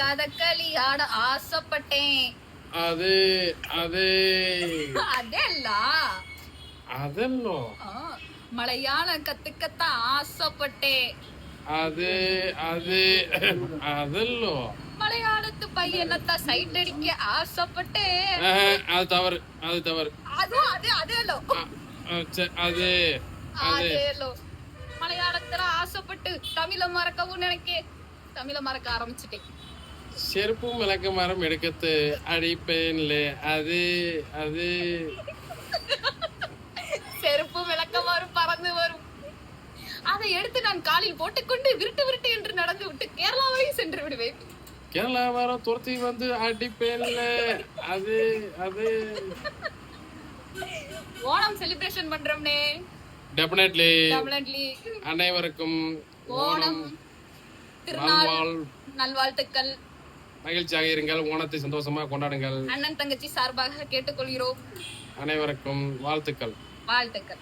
கதகளி ஆட ஆசைப்பட்டேன். அது அது. அதெல்ல? ஆ, மலையாளம் கத்துக்கத்தான் ஆசைப்பட்டேன். அது அது அதெல்லோ மலையாளத்து பையனத்தான் சைட் அடிக்க ஆசைப்பட்டேன். அது தவறு அது தவறு. அதுவும் அது அதேலோ அது அது. அதேலோ மலையாளத்துல ஆசைப்பட்டு தமிழ மறக்கவும் நினைக்க தமிழ மறக்க ஆரம்பிச்சிட்டேன். செருப்பு மிளக்க மரம் எடுக்கத்து அடிப்பேன்ல. அது அது. செருப்பு விளக்க வரும் பறந்து வரும். அதை எடுத்து நான் காலில் போட்டுக்கொண்டு விருட்டு விருட்டு என்று நடந்து விட்டு கேரளா வரை சென்று விடுவேன். கேரளா வரம் துரத்தி வந்து அடிப்பேன்ல. அது அது. ஓணம் செலிப்ரேஷன் பண்றோம்னே. டெபினெட்லி டெபினெட்லி அனைவருக்கும் ஓணம். திருநாள். நல்வாழ். நல்வாழ்த்துக்கள். மகிழ்ச்சியாக இருங்கள் ஓணத்தை சந்தோஷமா கொண்டாடுங்கள். அண்ணன் தங்கச்சி சார்பாக கேட்டுக்கொள்கிறோம். அனைவருக்கும் வாழ்த்துக்கள். வாழ்த்துக்கள்.